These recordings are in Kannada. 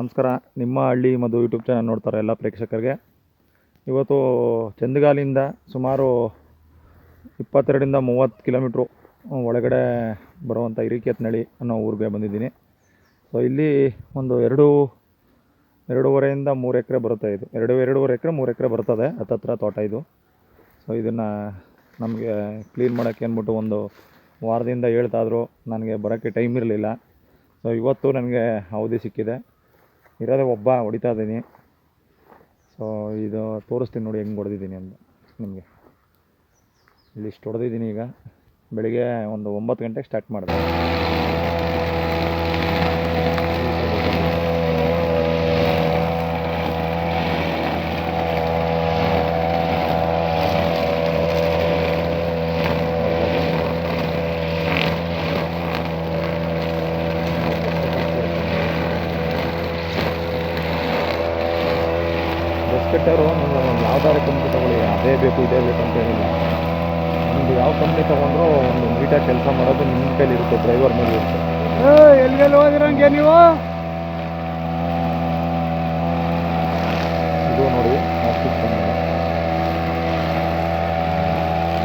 ನಮಸ್ಕಾರ. ನಿಮ್ಮ ಹಳ್ಳಿ ಮಧು ಯೂಟ್ಯೂಬ್ ಚಾನಲ್ ನೋಡ್ತಾರೆ ಎಲ್ಲ ಪ್ರೇಕ್ಷಕರಿಗೆ. ಇವತ್ತು ಚಂದಗಾಲಿಂದ ಸುಮಾರು ಇಪ್ಪತ್ತೆರಡರಿಂದ ಮೂವತ್ತು ಕಿಲೋಮೀಟ್ರು ಒಳಗಡೆ ಬರುವಂಥ ಹಿರಿಕೆತ್ನಳ್ಳಿ ಅನ್ನೋ ಊರಿಗೆ ಬಂದಿದ್ದೀನಿ. ಸೊ ಇಲ್ಲಿ ಒಂದು ಎರಡು, ಎರಡೂವರೆಯಿಂದ ಮೂರು ಎಕರೆ ಬರುತ್ತೆ ಇದು. ಎರಡು, ಎರಡೂವರೆ ಎಕರೆ, ಮೂರು ಎಕರೆ ಬರ್ತದೆ ಹತ್ತತ್ರ ತೋಟ ಇದು. ಸೊ ಇದನ್ನು ನಮಗೆ ಕ್ಲೀನ್ ಮಾಡೋಕ್ಕೆ ಅಂದ್ಬಿಟ್ಟು ಒಂದು ವಾರದಿಂದ ಹೇಳ್ತಾದ್ರು. ನನಗೆ ಬರೋಕ್ಕೆ ಟೈಮ್ ಇರಲಿಲ್ಲ. ಸೊ ಇವತ್ತು ನನಗೆ ಅವಧಿ ಸಿಕ್ಕಿದೆ. ಇರೋದೇ ಒಬ್ಬ ಹೊಡಿತಾ ಇದ್ದೀನಿ. ಸೊ ಇದು ತೋರಿಸ್ತೀನಿ ನೋಡಿ ಹೆಂಗೆ ಹೊಡೆದಿದ್ದೀನಿ ಅಂತ ನಿಮಗೆ. ಇಲ್ಲಿ ಇಷ್ಟು ಹೊಡೆದಿದ್ದೀನಿ ಈಗ. ಬೆಳಿಗ್ಗೆ ಒಂದು ಒಂಬತ್ತು ಗಂಟೆಗೆ ಸ್ಟಾರ್ಟ್ ಮಾಡಿದೆ. ರೆಸ್ಪೆಕ್ಟರು ನೀವು ಯಾವ್ದಾದ್ರು ಕಂಪ್ನಿ ತೊಗೊಳ್ಳಿ ಅದೇ ಬೇಕು ಇದೇ ಬೇಕು ಅಂತ ಹೇಳಿಲ್ಲ ನಿಮ್ದು ಯಾವ ಕಂಪ್ನಿ ತೊಗೊಂಡ್ರು ಒಂದು ನೀಟಾಗಿ ಕೆಲಸ ಮಾಡೋದು ನಿಮ್ಮ ಕೈಲಿ ಇರುತ್ತೆ ಡ್ರೈವರ್ ಮೇಲೆ ಇರುತ್ತೆ. ಎಲ್ಲಿಗೆಲ್ಲಿ ಹೋಗಿರಂಗೆ ನೀವು? ಇದು ನೋಡಿ ಆಫೀಸ್ ಬಂದಿದೆ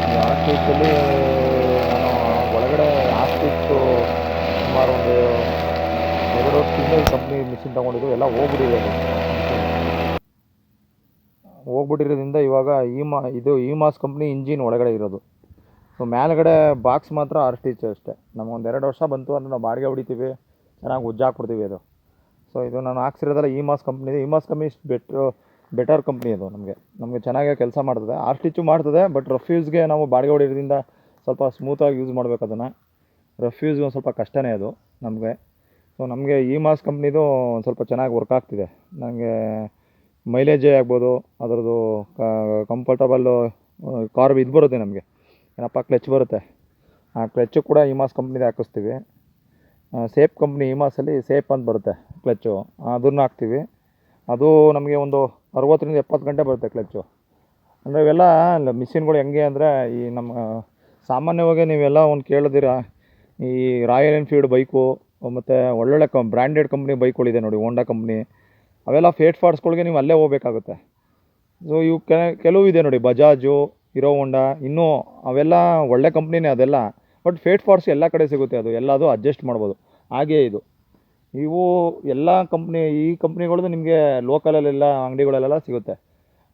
ಈ ಆಫೀಸಲ್ಲಿ ನಾನು ಒಳಗಡೆ ಆಫೀಸು ಸುಮಾರು ಒಂದು ಎರಡು ವರ್ಷದಿಂದ ಈ ಕಂಪ್ನಿ ಮಿಷಿನ್ ತೊಗೊಂಡಿದ್ದು ಎಲ್ಲ ಹೋಗ್ಬಿಟ್ಟಿದೆ ಹೋಗ್ಬಿಟ್ಟಿರೋದ್ರಿಂದ ಇವಾಗ ಈ ಮಾ, ಇದು ಈ ಮಾಸ್ ಕಂಪ್ನಿ ಇಂಜಿನ್ ಒಳಗಡೆ ಇರೋದು. ಸೊ ಮೇಲ್ಗಡೆ ಬಾಕ್ಸ್ ಮಾತ್ರ ಆರ್ ಸ್ಟಿಚ್ ಅಷ್ಟೇ. ನಮಗೊಂದು ಎರಡು ವರ್ಷ ಬಂತು ಅಂದರೆ ನಾವು ಬಾಡಿಗೆ ಹೊಡಿತೀವಿ, ಚೆನ್ನಾಗಿ ಉಜ್ಜಾಕ್ಬಿಡ್ತೀವಿ ಅದು. ಸೊ ಇದು ನಾನು ಹಾಕ್ಸಿರೋದಲ್ಲ ಈ ಮಾಸ್ ಕಂಪ್ನಿ, ಈ ಮಾಸ್ ಕಂಪ್ನಿ ಬೆಟ್ರು ಬೆಟರ್ ಕಂಪ್ನಿ ಅದು ನಮಗೆ. ನಮಗೆ ಚೆನ್ನಾಗೇ ಕೆಲಸ ಮಾಡ್ತದೆ. ಆರ್ ಸ್ಟಿಚ್ಚು ಮಾಡ್ತದೆ ಬಟ್ ರಫ್ ಯೂಸ್ಗೆ ನಾವು ಬಾಡಿಗೆ ಹೊಡಿಯೋದ್ರಿಂದ ಸ್ವಲ್ಪ ಸ್ಮೂತಾಗಿ ಯೂಸ್ ಮಾಡಬೇಕು ಅದನ್ನು. ರಫ್ ಯೂಸ್ಗೆ ಒಂದು ಸ್ವಲ್ಪ ಕಷ್ಟನೇ ಅದು ನಮಗೆ. ಸೊ ನಮಗೆ ಈ ಮಾಸ್ ಕಂಪ್ನಿದು ಒಂದು ಸ್ವಲ್ಪ ಚೆನ್ನಾಗಿ ವರ್ಕ್ ಆಗ್ತಿದೆ. ನನಗೆ ಮೈಲೇಜೇ ಆಗ್ಬೋದು, ಅದರದ್ದು ಕಂಫರ್ಟಬಲ್ಲು ಕಾರ್ ಇದು ಬರುತ್ತೆ ನಮಗೆ. ಏನಪ್ಪ ಕ್ಲಚ್ ಬರುತ್ತೆ. ಆ ಕ್ಲಚ್ಚು ಕೂಡ ಇಮಾಸ್ ಮಾಸ್ ಕಂಪ್ನಿದೆ ಹಾಕಿಸ್ತೀವಿ. ಸೇಫ್ ಕಂಪ್ನಿ ಇಮಾಸಲ್ಲಿ ಮಾಸಲ್ಲಿ ಸೇಫ್ ಅಂತ ಬರುತ್ತೆ ಕ್ಲಚ್ಚು ಅದನ್ನು ಹಾಕ್ತೀವಿ. ಅದು ನಮಗೆ ಒಂದು ಅರವತ್ತರಿಂದ ಎಪ್ಪತ್ತು ಗಂಟೆ ಬರುತ್ತೆ ಕ್ಲಚ್ಚು ಅಂದರೆ ಇವೆಲ್ಲ ಮಿಷಿನ್ಗಳು ಹೆಂಗೆ ಅಂದರೆ ಈ ನಮ್ಮ ಸಾಮಾನ್ಯವಾಗಿ ನೀವೆಲ್ಲ ಒಂದು ಕೇಳಿದಿರ, ಈ ರಾಯಲ್ ಎನ್ಫೀಲ್ಡ್ ಬೈಕು ಮತ್ತು ಒಳ್ಳೊಳ್ಳೆ ಕಂ ಬ್ರ್ಯಾಂಡೆಡ್ ಕಂಪ್ನಿ ಬೈಕ್ಗಳಿದೆ ನೋಡಿ ಹೋಂಡಾ ಕಂಪ್ನಿ ಅವೆಲ್ಲ ಫೇಟ್ ಫಾರ್ಟ್ಸ್ಗಳಿಗೆ ನೀವು ಅಲ್ಲೇ ಹೋಗ್ಬೇಕಾಗುತ್ತೆ. ಸೊ ಇವು ಕೆಲವು ಇದೆ ನೋಡಿ ಬಜಾಜು ಹೀರೋ ಹೋಂಡಾ ಇನ್ನೂ ಅವೆಲ್ಲ ಒಳ್ಳೆ ಕಂಪ್ನಿನೇ ಅದೆಲ್ಲ. ಬಟ್ ಫೇಟ್ ಫಾರ್ಟ್ಸ್ ಎಲ್ಲ ಕಡೆ ಸಿಗುತ್ತೆ ಅದು, ಎಲ್ಲದು ಅಡ್ಜಸ್ಟ್ ಮಾಡ್ಬೋದು. ಹಾಗೇ ಇದು. ಇವು ಎಲ್ಲ ಕಂಪ್ನಿ ಈ ಕಂಪ್ನಿಗಳದ್ದು ನಿಮಗೆ ಲೋಕಲಲ್ಲೆಲ್ಲ ಅಂಗಡಿಗಳಲ್ಲೆಲ್ಲ ಸಿಗುತ್ತೆ.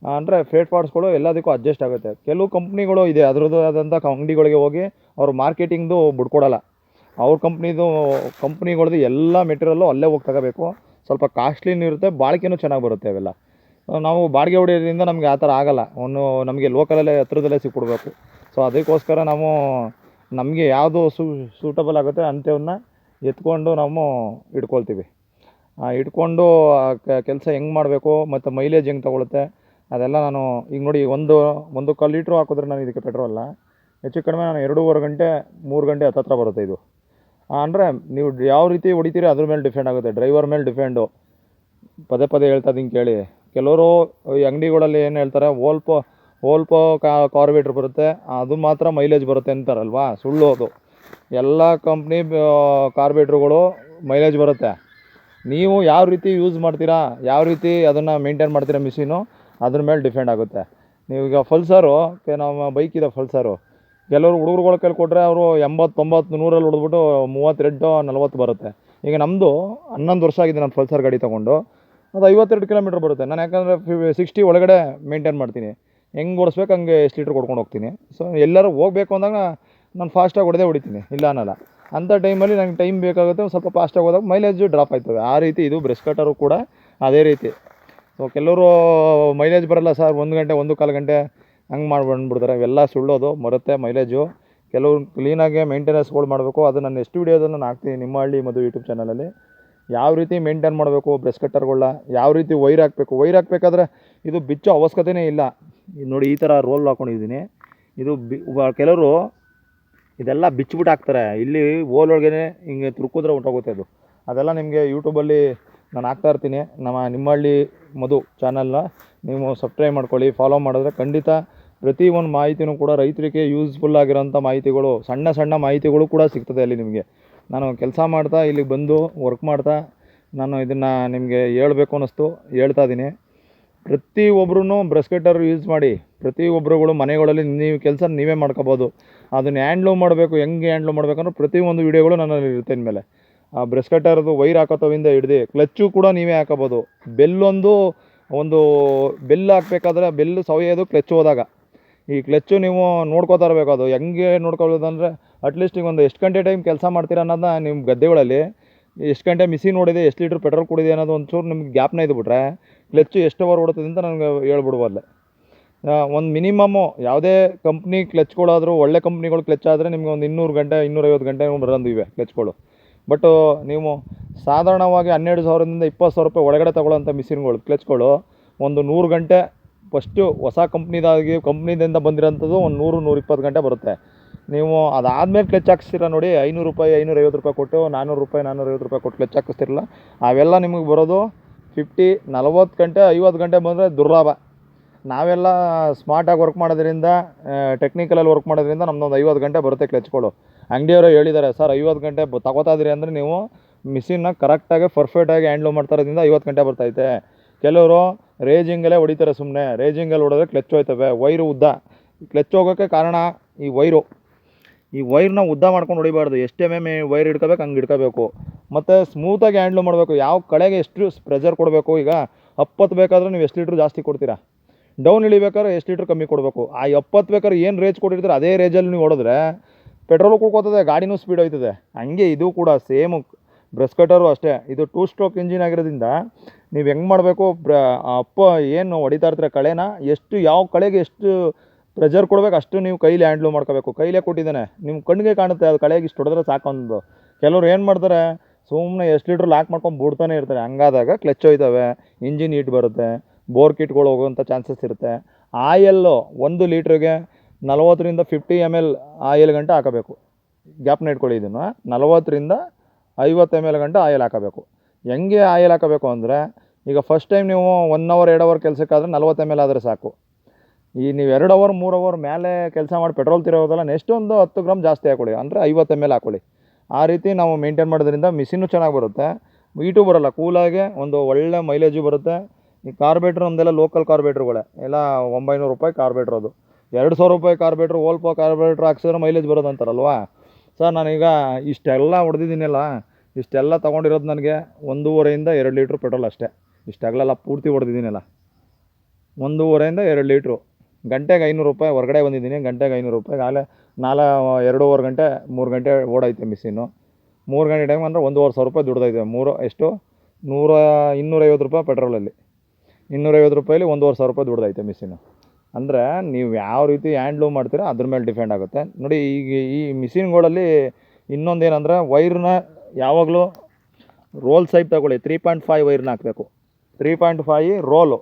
ಅಂದರೆ ಫೇಟ್ ಫಾರ್ಟ್ಸ್ಗಳು ಎಲ್ಲದಕ್ಕೂ ಅಡ್ಜಸ್ಟ್ ಆಗುತ್ತೆ. ಕೆಲವು ಕಂಪ್ನಿಗಳು ಇದೆ, ಅದರದ್ದು ಆದಂಥ ಅಂಗಡಿಗಳಿಗೆ ಹೋಗಿ ಅವ್ರ ಮಾರ್ಕೆಟಿಂಗ್ದು ಬಿಡ್ಕೊಡಲ್ಲ. ಅವ್ರ ಕಂಪ್ನಿದು ಕಂಪ್ನಿಗಳದ್ದು ಎಲ್ಲ ಮೆಟೀರಿಯಲ್ಲು ಅಲ್ಲೇ ಹೋಗಿ ತಗೋಬೇಕು. ಸ್ವಲ್ಪ ಕಾಸ್ಟ್ಲಿನೂ ಇರುತ್ತೆ, ಬಾಳಿಕೆನೂ ಚೆನ್ನಾಗಿ ಬರುತ್ತೆ ಅವೆಲ್ಲ. ನಾವು ಬಾಡಿಗೆ ಹೊಡೆಯೋದ್ರಿಂದ ನಮಗೆ ಆ ಥರ ಆಗಲ್ಲ. ಒಂದು ನಮಗೆ ಲೋಕಲಲ್ಲೇ ಹತ್ರದಲ್ಲೇ ಸಿಕ್ಬಿಡ್ಬೇಕು. ಸೊ ಅದಕ್ಕೋಸ್ಕರ ನಾವು ನಮಗೆ ಯಾವುದು ಸೂಟಬಲ್ ಆಗುತ್ತೆ ಅಂಥವನ್ನ ಎತ್ಕೊಂಡು ನಾವು ಇಟ್ಕೊಳ್ತೀವಿ. ಇಟ್ಕೊಂಡು ಕೆಲಸ ಹೆಂಗೆ ಮಾಡಬೇಕು, ಮತ್ತು ಮೈಲೇಜ್ ಹೆಂಗೆ ತೊಗೊಳುತ್ತೆ, ಅದೆಲ್ಲ ನಾನು ಈಗ ನೋಡಿ ಒಂದು ಒಂದು ಕಾಲು ಲೀಟ್ರು ಹಾಕಿದ್ರೆ ನಾನು ಇದಕ್ಕೆ ಪೆಟ್ರೋಲ್ಲ ಹೆಚ್ಚು ಕಡಿಮೆ ನಾನು ಎರಡೂವರೆ ಗಂಟೆ, ಮೂರು ಗಂಟೆ ಹತ್ತತ್ರ ಬರುತ್ತೆ ಇದು. ಅಂದರೆ ನೀವು ಯಾವ ರೀತಿ ಹೊಡಿತೀರಿ ಅದ್ರ ಮೇಲೆ ಡಿಫೆಂಡ್ ಆಗುತ್ತೆ. ಡ್ರೈವರ್ ಮೇಲೆ ಡಿಫೆಂಡು ಪದೇ ಪದೇ ಹೇಳ್ತಾ ಇದ್ದೀನಿ ಕೇಳಿ. ಕೆಲವರು ಈ ಅಂಗಡಿಗಳಲ್ಲಿ ಏನು ಹೇಳ್ತಾರೆ ಓಲ್ಪೋ ಓಲ್ಪೋ ಕಾರ್ಬೇಟ್ರ್ ಬರುತ್ತೆ. ಅದು ಮಾತ್ರ ಮೈಲೇಜ್ ಬರುತ್ತೆ ಅಂತಾರಲ್ವಾ? ಸುಳ್ಳು ಅದು. ಎಲ್ಲ ಕಂಪ್ನಿ ಕಾರ್ಬೇಟ್ರುಗಳು ಮೈಲೇಜ್ ಬರುತ್ತೆ. ನೀವು ಯಾವ ರೀತಿ ಯೂಸ್ ಮಾಡ್ತೀರಾ, ಯಾವ ರೀತಿ ಅದನ್ನು ಮೇಂಟೈನ್ ಮಾಡ್ತೀರಾ ಮಿಷಿನು ಅದ್ರ ಮೇಲೆ ಡಿಫೆಂಡ್ ಆಗುತ್ತೆ. ನೀವು ನೀವೀಗ ಫಲ್ಸರು ನಮ್ಮ ಬೈಕಿದೆ ಫಲ್ಸರು ಕೆಲವರು ಹುಡುಗರುಗಳ ಕೈಲಿ ಕೊಟ್ಟರೆ ಅವರು ಎಂಬತ್ತು ತೊಂಬತ್ತು ನೂರಲ್ಲಿ ಹೊಡೆದ್ಬಿಟ್ಟು ಮೂವತ್ತೆರಡು ನಲ್ವತ್ತು ಬರುತ್ತೆ. ಈಗ ನಮ್ಮದು ಹನ್ನೊಂದು ವರ್ಷ ಆಗಿದೆ ನಾನು ಪಲ್ಸರ್ ಗಾಡಿ ತೊಗೊಂಡು. ಅದು ಐವತ್ತೆರಡು ಕಿಲೋಮೀಟ್ರ್ ಬರುತ್ತೆ. ನಾನು ಯಾಕಂದರೆ ಫಿ ಸಿಕ್ಸ್ಟಿ ಒಳಗಡೆ ಮೇಂಟೈನ್ ಮಾಡ್ತೀನಿ. ಹೆಂಗೆ ಓಡಿಸ್ಬೇಕು ಹಂಗೆ ಎಷ್ಟು ಲೀಟ್ರ್ ಕೊಡ್ಕೊಂಡು ಹೋಗ್ತೀನಿ. ಸೊ ಎಲ್ಲರೂ ಹೋಗಬೇಕು ಅಂದಾಗ ನಾನು ಫಾಸ್ಟಾಗಿ ಹೊಡೆದೇ ಹೊಡಿತೀನಿ. ಇಲ್ಲ ಅನ್ನಲ್ಲ. ಅಂಥ ಟೈಮಲ್ಲಿ ನನಗೆ ಟೈಮ್ ಬೇಕಾಗುತ್ತೆ. ಸ್ವಲ್ಪ ಫಾಸ್ಟಾಗಿ ಹೋದಾಗ ಮೈಲೇಜು ಡ್ರಾಪ್ ಆಯ್ತವೆ ಆ ರೀತಿ ಇದು ಬ್ರೆಸ್ ಕಟ್ಟರು ಕೂಡ ಅದೇ ರೀತಿ. ಸೊ ಕೆಲವರು ಮೈಲೇಜ್ ಬರಲ್ಲ ಸರ್. ಒಂದು ಗಂಟೆ, ಒಂದು ಕಾಲು ಗಂಟೆ ಹಂಗೆ ಮಾಡಿ ಬಂದ್ಬಿಡ್ತಾರೆ. ಸುಳ್ಳು ಸುಳ್ಳೋದು ಮರುತ್ತೆ ಮೈಲೇಜು. ಕೆಲವರು ಕ್ಲೀನಾಗಿ ಮೇಂಟೆನೆನ್ಸ್ಗಳು ಮಾಡಬೇಕು. ಅದು ನಾನು ಎಷ್ಟು ವೀಡಿಯೋದಲ್ಲಿ ನಾನು ಹಾಕ್ತೀನಿ. ನಿಮ್ಮ ಹಳ್ಳಿ ಮದು ಯೂಟ್ಯೂಬ್ ಚಾನಲಲ್ಲಿ ಯಾವ ರೀತಿ ಮೇಂಟೈನ್ ಮಾಡಬೇಕು ಬ್ರೆಸ್ ಕಟ್ಟರ್ಗಳನ್ನ ಯಾವ ರೀತಿ ವೈರ್ ಹಾಕಬೇಕು. ವೈರ್ ಹಾಕಬೇಕಾದ್ರೆ ಇದು ಬಿಚ್ಚೋ ಅವಶ್ಯಕತೆನೇ ಇಲ್ಲ. ನೋಡಿ ಈ ಥರ ರೋಲ್ ಹಾಕೊಂಡಿದ್ದೀನಿ. ಇದು ಕೆಲವರು ಇದೆಲ್ಲ ಬಿಚ್ಚಿಬಿಟ್ಟು ಹಾಕ್ತಾರೆ. ಇಲ್ಲಿ ಓಲೊಳಗೆ ಹಿಂಗೆ ತುರ್ಕಿದ್ರೆ ಹೊಂಟೋಗುತ್ತೆ ಅದು. ಅದೆಲ್ಲ ನಿಮಗೆ ಯೂಟ್ಯೂಬಲ್ಲಿ ನಾನು ಹಾಕ್ತಾ ಇರ್ತೀನಿ. ನಮ್ಮ ನಿಮ್ಮಹಳ್ಳಿ ಮಧು ಚಾನಲ್ನ ನೀವು ಸಬ್ಸ್ಕ್ರೈಬ್ ಮಾಡ್ಕೊಳ್ಳಿ ಫಾಲೋ ಮಾಡಿದ್ರೆ ಖಂಡಿತ ಪ್ರತಿ ಒಂದು ಮಾಹಿತಿನೂ ಕೂಡ ರೈತರಿಗೆ ಯೂಸ್ಫುಲ್ ಆಗಿರೋಂಥ ಮಾಹಿತಿಗಳು, ಸಣ್ಣ ಸಣ್ಣ ಮಾಹಿತಿಗಳು ಕೂಡ ಸಿಗ್ತದೆ ಅಲ್ಲಿ ನಿಮಗೆ. ನಾನು ಕೆಲಸ ಮಾಡ್ತಾ, ಇಲ್ಲಿಗೆ ಬಂದು ವರ್ಕ್ ಮಾಡ್ತಾ, ನಾನು ಇದನ್ನು ನಿಮಗೆ ಹೇಳಬೇಕು ಅನ್ನಿಸ್ತು, ಹೇಳ್ತಾ ಇದ್ದೀನಿ ಪ್ರತಿಯೊಬ್ಬರೂ ಬ್ರಷ್ ಕಟ್ಟರ್ ಯೂಸ್ ಮಾಡಿ ಪ್ರತಿಯೊಬ್ಬರುಗಳು ಮನೆಗಳಲ್ಲಿ ನೀವು ಕೆಲಸ ನೀವೇ ಮಾಡ್ಕೋಬೋದು. ಅದನ್ನು ಹ್ಯಾಂಡ್ಲು ಮಾಡಬೇಕು, ಹೆಂಗೆ ಹ್ಯಾಂಡ್ಲು ಪ್ರತಿ ಒಂದು ವೀಡಿಯೋಗಳು ನನ್ನಲ್ಲಿ ಇರುತ್ತೆ ಮೇಲೆ ಆ ಬ್ರಷ್ ವೈರ್ ಹಾಕೋತವಿಂದ ಹಿಡ್ದು ಕ್ಲಚ್ಚು ಕೂಡ ನೀವೇ ಹಾಕೋಬೋದು. ಬೆಲ್ಲೊಂದು ಒಂದು ಬೆಲ್ ಹಾಕ್ಬೇಕಾದ್ರೆ ಬೆಲ್ಲು ಸವಿಯೋದು ಕ್ಲಚ್ ಹೋದಾಗ. ಈ ಕ್ಲಚ್ಚು ನೀವು ನೋಡ್ಕೋತಾ ಇರಬೇಕು ಅದು. ಹೆಂಗೆ ನೋಡ್ಕೊಳ್ಳೋದು ಅಂದರೆ ಅಟ್ಲೀಸ್ಟ್ ಈಗ ಒಂದು ಎಷ್ಟು ಗಂಟೆ ಟೈಮ್ ಕೆಲಸ ಮಾಡ್ತೀರ ಅನ್ನೋದನ್ನ ನಿಮ್ಮ ಗದ್ದೆಗಳಲ್ಲಿ ಎಷ್ಟು ಗಂಟೆ ಮಿಷಿನ್ ನೋಡಿದೆ, ಎಷ್ಟು ಲೀಟ್ರ್ ಪೆಟ್ರೋಲ್ ಕುಡಿದೆ ಅನ್ನೋದು ಒಂಚೂರು ನಿಮ್ಗೆ ಗ್ಯಾಪ್ನ ಇದ್ಬಿಟ್ರೆ ಕ್ಲಚ್ಚು ಎಷ್ಟು ಅವರ್ ಓಡುತ್ತದೆ ಅಂತ ನನಗೆ ಹೇಳ್ಬಿಡ್ಬಲ್ಲೆ ಒಂದು ಮಿನಿಮಮ್ಮು ಯಾವುದೇ ಕಂಪ್ನಿ ಕ್ಲಚ್ಗಳಾದರೂ, ಒಳ್ಳೆ ಕಂಪ್ನಿಗಳು ಕ್ಲಚ್ ಆದರೆ ನಿಮಗೆ ಒಂದು ಇನ್ನೂರು ಗಂಟೆ, ಇನ್ನೂರೈವತ್ತು ಗಂಟೆ ಬರೋದು ಇವೆ ಕ್ಲಚ್ಗಳು. ಬಟ್ಟು ನೀವು ಸಾಧಾರಣವಾಗಿ ಹನ್ನೆರಡು ಸಾವಿರದಿಂದ ಇಪ್ಪತ್ತು ಸಾವಿರ ರೂಪಾಯಿ ಒಳಗಡೆ ತಗೊಳ್ಳೋಂಥ ಮಿಷಿನ್ಗಳು, ಕ್ಲಚ್ಗಳು, ಒಂದು ನೂರು ಗಂಟೆ ಫಸ್ಟು ಹೊಸ ಕಂಪ್ನಿದಾಗಿ ಕಂಪ್ನಿದಿಂದ ಬಂದಿರೋಂಥದ್ದು ಒಂದು ನೂರು, ನೂರಿಪ್ಪತ್ತು ಗಂಟೆ ಬರುತ್ತೆ. ನೀವು ಅದಾದಮೇಲೆ ಕ್ಲಚ್ ಹಾಕಿಸ್ತೀರ ನೋಡಿ, ಐನೂರು ರೂಪಾಯಿ ಐನೂರೈವತ್ತು ರೂಪಾಯಿ ಕೊಟ್ಟು ನಾನ್ನೂರು ರೂಪಾಯಿ ನಾನ್ನೂರೈವತ್ತು ರೂಪಾಯಿ ಕೊಟ್ಟು ಕ್ಲಚ್ ಹಾಕಿಸ್ತಿರಲ್ಲ, ಅವೆಲ್ಲ ನಿಮಗೆ ಬರೋದು ಫಿಫ್ಟಿ ನಲವತ್ತು ಗಂಟೆ, ಐವತ್ತು ಗಂಟೆ ಬಂದರೆ ದುರ್ಲಾಭ. ನಾವೆಲ್ಲ ಸ್ಮಾರ್ಟಾಗಿ ವರ್ಕ್ ಮಾಡೋದ್ರಿಂದ ಟೆಕ್ನಿಕಲಲ್ಲಿ ವರ್ಕ್ ಮಾಡೋದ್ರಿಂದ ನಮ್ಮದೊಂದು ಐವತ್ತು ಗಂಟೆ ಬರುತ್ತೆ ಕ್ಲಚ್ಗಳು ಅಂಗಡಿಯವರು ಹೇಳಿದ್ದಾರೆ, ಸರ್, ಐವತ್ತು ಗಂಟೆ ಬ, ತಗೋತಾ ಇದ್ದೀರಿ ಅಂದರೆ ನೀವು ಮಿಷಿನ್ನ ಕರೆಕ್ಟಾಗಿ ಪರ್ಫೆಕ್ಟಾಗಿ ಹ್ಯಾಂಡ್ಲು ಮಾಡ್ತಾ ಇರೋದ್ರಿಂದ ಐವತ್ತು ಗಂಟೆ ಬರ್ತೈತೆ ಕೆಲವರು ರೇಜಿಂಗಲ್ಲೇ ಹೊಡಿತಾರೆ ಸುಮ್ಮನೆ ರೇಜಿಂಗಲ್ಲಿ ಹೊಡೆದ್ರೆ ಕ್ಲಚ್ ಹೋಯ್ತವೆ, ವೈರು ಉದ್ದ. ಕ್ಲಚ್ ಹೋಗೋಕ್ಕೆ ಕಾರಣ ಈ ವೈರು. ಈ ವೈರ್ನ ಉದ್ದ ಮಾಡ್ಕೊಂಡು ಹೊಡಿಬಾರ್ದು ಎಷ್ಟು ಎಂ ವೈರ್ ಹಿಡ್ಕೋಬೇಕು, ಹಂಗೆ ಹಿಡ್ಕೋಬೇಕು. ಮತ್ತು ಸ್ಮೂತಾಗಿ ಹ್ಯಾಂಡ್ಲು ಮಾಡಬೇಕು, ಯಾವ ಕಳೆಗೆ ಎಷ್ಟು ಪ್ರೆಷರ್ ಕೊಡಬೇಕು, ಈಗ ಅಪ್ಪತ್ತು ಬೇಕಾದ್ರೆ ನೀವು ಎಷ್ಟು ಲೀಟ್ರ್ ಜಾಸ್ತಿ ಕೊಡ್ತೀರಾ? ಡೌನ್ ಇಳಿಬೇಕಾದ್ರೆ ಎಷ್ಟು ಲೀಟ್ರ್ ಕಮ್ಮಿ ಕೊಡಬೇಕು. ಆ ಎಪ್ಪತ್ತು ಬೇಕಾದ್ರೆ ಏನು ರೇಜ್ ಕೊಟ್ಟಿರ್ತೀರ ಅದೇ ರೇಜಲ್ಲಿ ನೀವು ಹೊಡೆದ್ರೆ ಪೆಟ್ರೋಲು ಕುಡ್ಕೋತದೆ ಗಾಡಿನೂ ಸ್ಪೀಡ್ ಹೋಯ್ತದೆ. ಹಂಗೆ ಇದು ಕೂಡ ಸೇಮು ಬ್ರಷ್ ಕಟರು ಅಷ್ಟೇ. ಇದು ಟೂ ಸ್ಟ್ರೋಕ್ ಇಂಜಿನ್ ಆಗಿರೋದ್ರಿಂದ ನೀವು ಹೆಂಗೆ ಮಾಡಬೇಕು, ಬ್ರ ಅಪ್ಪ ಏನು ಹೊಡಿತಾ ಇರ್ತೀರ ಕಳೆನ, ಎಷ್ಟು ಯಾವ ಕಳೆಗೆ ಎಷ್ಟು ಪ್ರೆಷರ್ ಕೊಡಬೇಕು, ಅಷ್ಟು ನೀವು ಕೈಲಿ ಹ್ಯಾಂಡ್ಲು ಮಾಡ್ಕೋಬೇಕು. ಕೈಲೇ ಕೊಟ್ಟಿದ್ದಾನೆ. ನಿಮ್ಮ ಕಣ್ಣಿಗೆ ಕಾಣುತ್ತೆ, ಅದು ಕಳೆಗೆ ಇಷ್ಟು ಹೊಡೆದ್ರೆ ಸಾಕೊಂದು ಕೆಲವ್ರು ಏನು ಮಾಡ್ತಾರೆ ಸುಮ್ಮನೆ ಎಷ್ಟು ಲೀಟ್ರ್ ಲಾಕ್ ಮಾಡ್ಕೊಂಡು ಬಿಡ್ತಾನೆ ಇರ್ತಾರೆ. ಹಂಗಾದಾಗ ಕ್ಲಚ್ ಹೋಯ್ತವೆ ಇಂಜಿನ್ ಹೀಟ್ ಬರುತ್ತೆ ಬೋರ್ ಕಿಟ್ಗಳು ಹೋಗುವಂಥ ಚಾನ್ಸಸ್ ಇರುತ್ತೆ. ಆಯಲ್ಲು ಒಂದು ಲೀಟ್ರಿಗೆ ನಲವತ್ತರಿಂದ ಫಿಫ್ಟಿ ಎಂ ಎಲ್ ಆಯಿಲ್ ಗಂಟೆ ಹಾಕಬೇಕು. ಗ್ಯಾಪ್ನ ಇಟ್ಕೊಳ್ಳಿ ಇದನ್ನು. ನಲವತ್ತರಿಂದ ಐವತ್ತು ಎಂ ಎಲ್ ಗಂಟೆ ಆಯಿಲ್ ಹಾಕಬೇಕು. ಹೆಂಗೆ ಆಯಿಲ್ ಹಾಕಬೇಕು ಅಂದರೆ, ಈಗ ಫಸ್ಟ್ ಟೈಮ್ ನೀವು ಒನ್ ಅವರ್ ಎರಡು ಅವರ್ ಕೆಲಸಕ್ಕಾದ್ರೆ ನಲವತ್ತು ಎಂ ಎಲ್ ಆದರೆ ಸಾಕು. ಈ ನೀವು ಎರಡು ಅವರ್ ಮೂರು ಅವರ್ ಮೇಲೆ ಕೆಲಸ ಮಾಡಿ ಪೆಟ್ರೋಲ್ ತಿರೋದಲ್ಲ ನೆಕ್ಸ್ಟ್ ಒಂದು ಹತ್ತು ಗ್ರಾಮ್ ಜಾಸ್ತಿ ಹಾಕೊಳ್ಳಿ. ಅಂದರೆ ಐವತ್ತು ಎಂ ಎಲ್ ಹಾಕೊಳ್ಳಿ. ಆ ರೀತಿ ನಾವು ಮೇಂಟೈನ್ ಮಾಡೋದ್ರಿಂದ ಮಿಷಿನು ಚೆನ್ನಾಗಿ ಬರುತ್ತೆ. ಈಟು ಬರೋಲ್ಲ ಕೂಲಾಗೆ ಒಂದು ಒಳ್ಳೆ ಮೈಲೇಜು ಬರುತ್ತೆ. ಈ ಕಾರ್ಬೇಟ್ರ್ ನಮ್ಮದೆಲ್ಲ ಲೋಕಲ್ ಕಾರ್ಬೇಟ್ರುಗಳೇ ಎಲ್ಲ ಒಂಬೈನೂರು ರೂಪಾಯಿ ಕಾರ್ಬೇಟ್ರ್ ಅದು. ಎರಡು ಸಾವಿರ ರೂಪಾಯಿ ಕಾರ್ಬೇಟ್ರ್ ಓಲ್ಪೋ ಕಾರ್ಬೇಟ್ರ್ ಹಾಕ್ಸಿದ್ರೆ ಮೈಲೇಜ್ ಬರೋದು ಅಂತಾರಲ್ವಾ? ಸರ್, ನಾನೀಗ ಇಷ್ಟೆಲ್ಲ ಹೊಡೆದಿದ್ದೀನಲ್ಲ, ಇಷ್ಟೆಲ್ಲ ತೊಗೊಂಡಿರೋದು ನನಗೆ ಒಂದೂವರೆಯಿಂದ ಎರಡು ಲೀಟ್ರ್ ಪೆಟ್ರೋಲ್ ಅಷ್ಟೇ. ಇಷ್ಟಾಗಲೆಲ್ಲ ಪೂರ್ತಿ ಹೊಡೆದಿದ್ದೀನಲ್ಲ. ಒಂದೂವರೆಯಿಂದ ಎರಡು ಲೀಟ್ರು. ಗಂಟೆಗೆ ಐನೂರು ರೂಪಾಯಿ, ಹೊರಗಡೆ ಬಂದಿದ್ದೀನಿ, ಗಂಟೆಗೆ ಐನೂರು ರೂಪಾಯಿ. ಆಲೆ ನಾಲ್ಕು ಎರಡೂವರೆ ಗಂಟೆ, ಮೂರು ಗಂಟೆ ಓಡೈತೆ ಮಿಷಿನ್ನು ಮೂರು ಗಂಟೆ ಟೈಮ್ ಅಂದರೆ ಒಂದೂವರೆ ಸಾವಿರ ರೂಪಾಯಿ ದುಡ್ದೈತೆ ಮೂರು, ಎಷ್ಟು? ನೂರ, ಇನ್ನೂರೈವತ್ತು ರೂಪಾಯಿ ಪೆಟ್ರೋಲಲ್ಲಿ. ಇನ್ನೂರೈವತ್ತು ರೂಪಾಯಲ್ಲಿ ಒಂದೂವರೆ ಸಾವಿರ ರೂಪಾಯಿ ದುಡ್ದೈತೆ ಮಿಷಿನು ಅಂದರೆ ನೀವು ಯಾವ ರೀತಿ ಹ್ಯಾಂಡ್ಲೂ ಮಾಡ್ತೀರಾ ಅದ್ರ ಮೇಲೆ ಡಿಪೆಂಡ್ ಆಗುತ್ತೆ. ನೋಡಿ, ಈಗ ಈ ಮಿಷಿನ್ಗಳಲ್ಲಿ ಇನ್ನೊಂದೇನೆಂದ್ರೆ ವೈರ್ನ ಯಾವಾಗಲೂ ರೋಲ್ ಸೈಪ್ ತಗೊಳ್ಳಿ. ತ್ರೀ ಪಾಯಿಂಟ್ ಫೈವ್ ವೈರ್ನ ಹಾಕಬೇಕು. Three point five roll.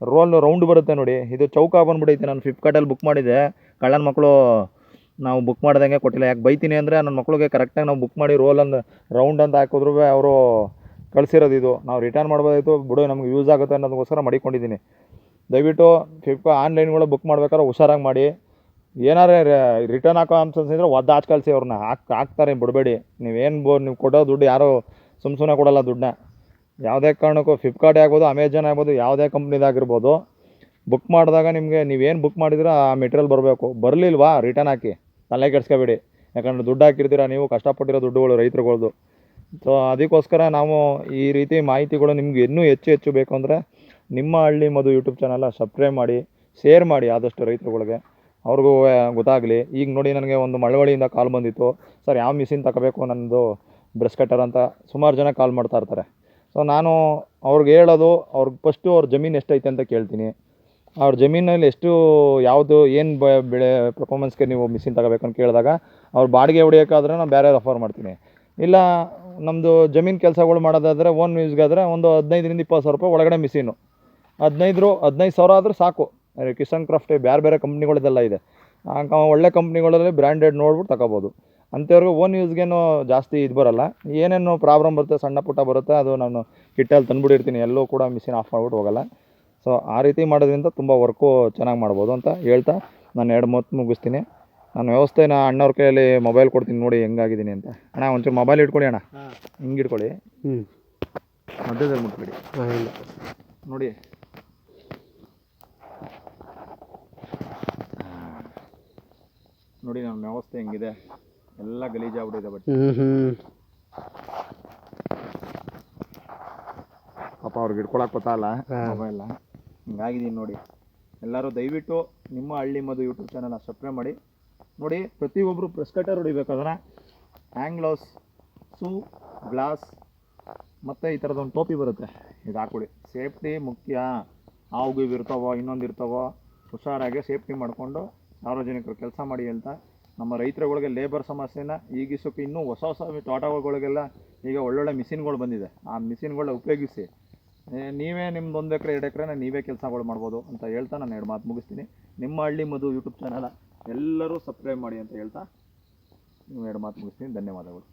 Roll round ಬರುತ್ತೆ ನೋಡಿ. ಇದು ಚೌಕ ಬಂದ್ಬಿಟ್ಟೈತೆ ನಾನು ಫ್ಲಿಪ್ಕಾರ್ಟಲ್ಲಿ ಬುಕ್ ಮಾಡಿದೆ ಕಳ್ಳನ ಮಕ್ಕಳು ನಾವು ಬುಕ್ ಮಾಡ್ದಂಗೆ ಕೊಟ್ಟಿಲ್ಲ. ಯಾಕೆ ಬೈತೀನಿ ಅಂದರೆ ನನ್ನ ಮಕ್ಳಿಗೆ ಕರೆಕ್ಟಾಗಿ ನಾವು ಬುಕ್ ಮಾಡಿ ರೋಲ್ ಅಂದ ರೌಂಡ್ ಅಂತ ಹಾಕಿದ್ರು ಅವರು ಕಳಿಸಿರೋದು ಇದು. ನಾವು ರಿಟರ್ನ್ ಮಾಡ್ಬೋದಾಯಿತು. ಬಿಡು, ನಮ್ಗೆ ಯೂಸ್ ಆಗುತ್ತೆ ಅನ್ನೋದಕ್ಕೋಸ್ಕರ ಮಡಿಕೊಂಡಿದ್ದೀನಿ. ದಯವಿಟ್ಟು ಫ್ಲಿಪ್ಕಾ ಆನ್ಲೈನ್ಗಳು ಬುಕ್ ಮಾಡ್ಬೇಕಾದ್ರೆ ಹುಷಾರಾಗಿ ಮಾಡಿ. ಏನಾರು ರಿಟರ್ನ್ ಹಾಕೋ ಅನ್ಸಿದ್ರೆ ಒದ್ದು ಆಚೆ ಕಳಿಸಿ ಅವ್ರನ್ನ ಹಾಕ್, ಹಾಕ್ತಾರೆ ಬಿಡಬೇಡಿ. ನೀವೇನು ಬೋ, ನೀವು ಕೊಡೋ ದುಡ್ಡು ಯಾರು ಸುಮ್ಮ ಸುಮ್ಮನೆ ಕೊಡೋಲ್ಲ ದುಡ್ಡನ್ನ ಯಾವುದೇ ಕಾರಣಕ್ಕೂ ಫ್ಲಿಪ್ಕಾರ್ಟೇ ಆಗ್ಬೋದು ಅಮೆಜಾನ್ ಆಗ್ಬೋದು, ಯಾವುದೇ ಕಂಪ್ನಿದಾಗಿರ್ಬೋದು ಬುಕ್ ಮಾಡಿದಾಗ ನಿಮಗೆ ನೀವೇನು ಬುಕ್ ಮಾಡಿದ್ರೆ ಆ ಮೆಟೀರಿಯಲ್ ಬರಬೇಕು. ಬರಲಿಲ್ವಾ ರಿಟರ್ನ್ ಹಾಕಿ? ತಲೆ ಕೆಡ್ಸ್ಕೊಬೇಡಿ. ಯಾಕಂದ್ರೆ ದುಡ್ಡು ಹಾಕಿರ್ತೀರ ನೀವು, ಕಷ್ಟಪಟ್ಟಿರೋ ದುಡ್ಡುಗಳು ರೈತರುಗಳ್ದು. ಸೊ ಅದಕ್ಕೋಸ್ಕರ ನಾವು ಈ ರೀತಿ ಮಾಹಿತಿಗಳು ನಿಮ್ಗೆ ಇನ್ನೂ ಹೆಚ್ಚು ಹೆಚ್ಚು ಬೇಕು ಅಂದರೆ ನಿಮ್ಮ ಹಳ್ಳಿ ಮಧು ಯೂಟ್ಯೂಬ್ ಚಾನಲ್ನ ಸಬ್ಸ್ಕ್ರೈಬ್ ಮಾಡಿ ಶೇರ್ ಮಾಡಿ ಆದಷ್ಟು ರೈತರುಗಳಿಗೆ. ಅವ್ರಿಗೂ ಗೊತ್ತಾಗಲಿ. ಈಗ ನೋಡಿ ನನಗೆ ಒಂದು ಮಳವಳಿಯಿಂದ ಕಾಲ್ ಬಂದಿತ್ತು. ಸರ್, ಯಾವ ಮಿಷಿನ್ ತಗೋಬೇಕು ನನ್ನದು ಬ್ರಷ್ ಕಟ್ಟರ್ ಅಂತ ಸುಮಾರು ಜನ ಕಾಲ್ ಮಾಡ್ತಾ ಇರ್ತಾರೆ. ಸೊ ನಾನು ಅವ್ರಿಗೆ ಹೇಳೋದು ಅವ್ರಿಗೆ ಫಸ್ಟು ಅವ್ರ ಜಮೀನು ಎಷ್ಟೈತೆ ಅಂತ ಕೇಳ್ತೀನಿ. ಅವ್ರ ಜಮೀನಲ್ಲಿ ಎಷ್ಟು, ಯಾವುದು, ಏನು ಬ, ಬೆಳೆ ಪರ್ಫಾರ್ಮೆನ್ಸ್ಗೆ ನೀವು ಮಿಷಿನ್ ತಗೋಬೇಕು ಅಂತ ಕೇಳಿದಾಗ, ಅವ್ರು ಬಾಡಿಗೆ ಹೊಡಿಯೋಕ್ಕಾದ್ರೆ ನಾನು ಬೇರೆ ರೆಫರ್ ಮಾಡ್ತೀನಿ. ಇಲ್ಲ ನಮ್ಮದು ಜಮೀನು ಕೆಲಸಗಳು ಮಾಡೋದಾದರೆ ಓನ್ ಯೂಸ್ಗಾದರೆ ಒಂದು ಹದಿನೈದರಿಂದ ಇಪ್ಪತ್ತು ಸಾವಿರ ರೂಪಾಯಿ ಒಳಗಡೆ ಮಿಷಿನು ಹದಿನೈದು ಹದಿನೈದು ಸಾವಿರ ಆದರೂ ಸಾಕು. ಕಿಸನ್ ಕ್ರಾಫ್ಟ್ ಬೇರೆ ಬೇರೆ ಕಂಪ್ನಿಗಳದೆಲ್ಲ ಇದೆ. ಒಳ್ಳೆ ಕಂಪ್ನಿಗಳಲ್ಲಿ ಬ್ರ್ಯಾಂಡೆಡ್ ನೋಡ್ಬಿಟ್ಟು ತಗೋಬೋದು ಅಂಥವ್ರಿಗೆ ಓನ್ ಯೂಸ್ಗೇನು ಜಾಸ್ತಿ ಇದು ಬರೋಲ್ಲ. ಏನೇನು ಪ್ರಾಬ್ಲಮ್ ಬರುತ್ತೆ ಸಣ್ಣ ಪುಟ್ಟ ಬರುತ್ತೆ ಅದು ನಾನು ಕಿಟ್ಟಲ್ಲಿ ತಂದುಬಿಟ್ಟಿರ್ತೀನಿ. ಎಲ್ಲೂ ಕೂಡ ಮಿಷಿನ್ ಆಫ್ ಮಾಡ್ಬಿಟ್ಟು ಹೋಗಲ್ಲ. ಸೊ ಆ ರೀತಿ ಮಾಡೋದ್ರಿಂದ ತುಂಬ ವರ್ಕು ಚೆನ್ನಾಗಿ ಮಾಡ್ಬೋದು ಅಂತ ಹೇಳ್ತಾ ನಾನು ಎರಡು ಮೂವತ್ತು ಮುಗಿಸ್ತೀನಿ. ನಾನು ವ್ಯವಸ್ಥೆನ ಅಣ್ಣವ್ರ ಕೈಯಲ್ಲಿ ಮೊಬೈಲ್ ಕೊಡ್ತೀನಿ ನೋಡಿ ಹೆಂಗಾಗಿದ್ದೀನಿ ಅಂತ. ಅಣ್ಣ ಒಂಚೂರು ಮೊಬೈಲ್ ಇಟ್ಕೊಳ್ಳಿ ಅಣ್ಣ. ಹಿಂಗೆ ಇಟ್ಕೊಳ್ಳಿ. ಹ್ಞೂ ಮಧ್ಯದಲ್ಲಿ ಮುಟ್ಬಿಡಿ. ನೋಡಿ. ನೋಡಿ ನಮ್ಮ ವ್ಯವಸ್ಥೆ ಹೆಂಗಿದೆ. ಎಲ್ಲ ಗಲೀಜಾಗ್ಬಿಟ್ಟಿದೆ ಬಟ್ ಹ್ಞೂ ಹ್ಞೂ ಪಾಪ ಅವ್ರಿಗೆ ಹಿಡ್ಕೊಳಕ್ ಗೊತ್ತಾಗಲ್ಲ ಮೊಬೈಲ್ ಹಿಂಗಾಗಿದ್ದೀನಿ ನೋಡಿ. ಎಲ್ಲರೂ ದಯವಿಟ್ಟು ನಿಮ್ಮ ಹಳ್ಳಿ ಮದು ಯೂಟ್ಯೂಬ್ ಚಾನಲ್ನ ಸಬ್ಸ್ಕ್ರೈಬ್ ಮಾಡಿ. ನೋಡಿ ಪ್ರತಿಯೊಬ್ಬರು ಪ್ರೆಸ್ ಕಟರ್ ಹೊಡಿಬೇಕು ಅದನ್ನು ಹ್ಯಾಂಗ್ಲೌಸ್ ಸೂ ಗ್ಲಾಸ್ ಮತ್ತು ಈ ಥರದೊಂದು ಟೋಪಿ ಬರುತ್ತೆ. ಇದು ಹಾಕ್ಬಿಡಿ. ಸೇಫ್ಟಿ ಮುಖ್ಯ. ಹಾವು ಇರ್ತಾವೋ ಇನ್ನೊಂದು ಇರ್ತಾವೋ ಹುಷಾರಾಗಿ ಸೇಫ್ಟಿ ಮಾಡಿಕೊಂಡು ಸಾರ್ವಜನಿಕರು ಕೆಲಸ ಮಾಡಿ ಅಂತ ನಮ್ಮ ರೈತರುಗಳಿಗೆ ಲೇಬರ್ ಸಮಸ್ಯೆನ ಈಗಿಸೋಕೆ ಇನ್ನೂ ಹೊಸ ಹೊಸ ತೋಟಗಳಿಗೆಲ್ಲ ಈಗ ಒಳ್ಳೊಳ್ಳೆ ಮಿಷಿನ್ಗಳು ಬಂದಿದೆ. ಆ ಮಿಷಿನ್ಗಳನ್ನ ಉಪಯೋಗಿಸಿ. ನೀವೇ ನಿಮ್ದು ಒಂದು ಎಕರೆ, ಎರಡು ಎಕರೆನ ನೀವೇ ಕೆಲಸಗಳು ಮಾಡ್ಬೋದು ಅಂತ ಹೇಳ್ತಾ ನಾನು ಎರಡು ಮಾತು ಮುಗಿಸ್ತೀನಿ. ನಿಮ್ಮ ಹಳ್ಳಿ ಮದು ಯೂಟ್ಯೂಬ್ ಚಾನಲ್ ಎಲ್ಲರೂ ಸಬ್ಸ್ಕ್ರೈಬ್ ಮಾಡಿ ಅಂತ ಹೇಳ್ತಾ ಎರಡು ಮಾತು ಮುಗಿಸ್ತೀನಿ. ಧನ್ಯವಾದಗಳು.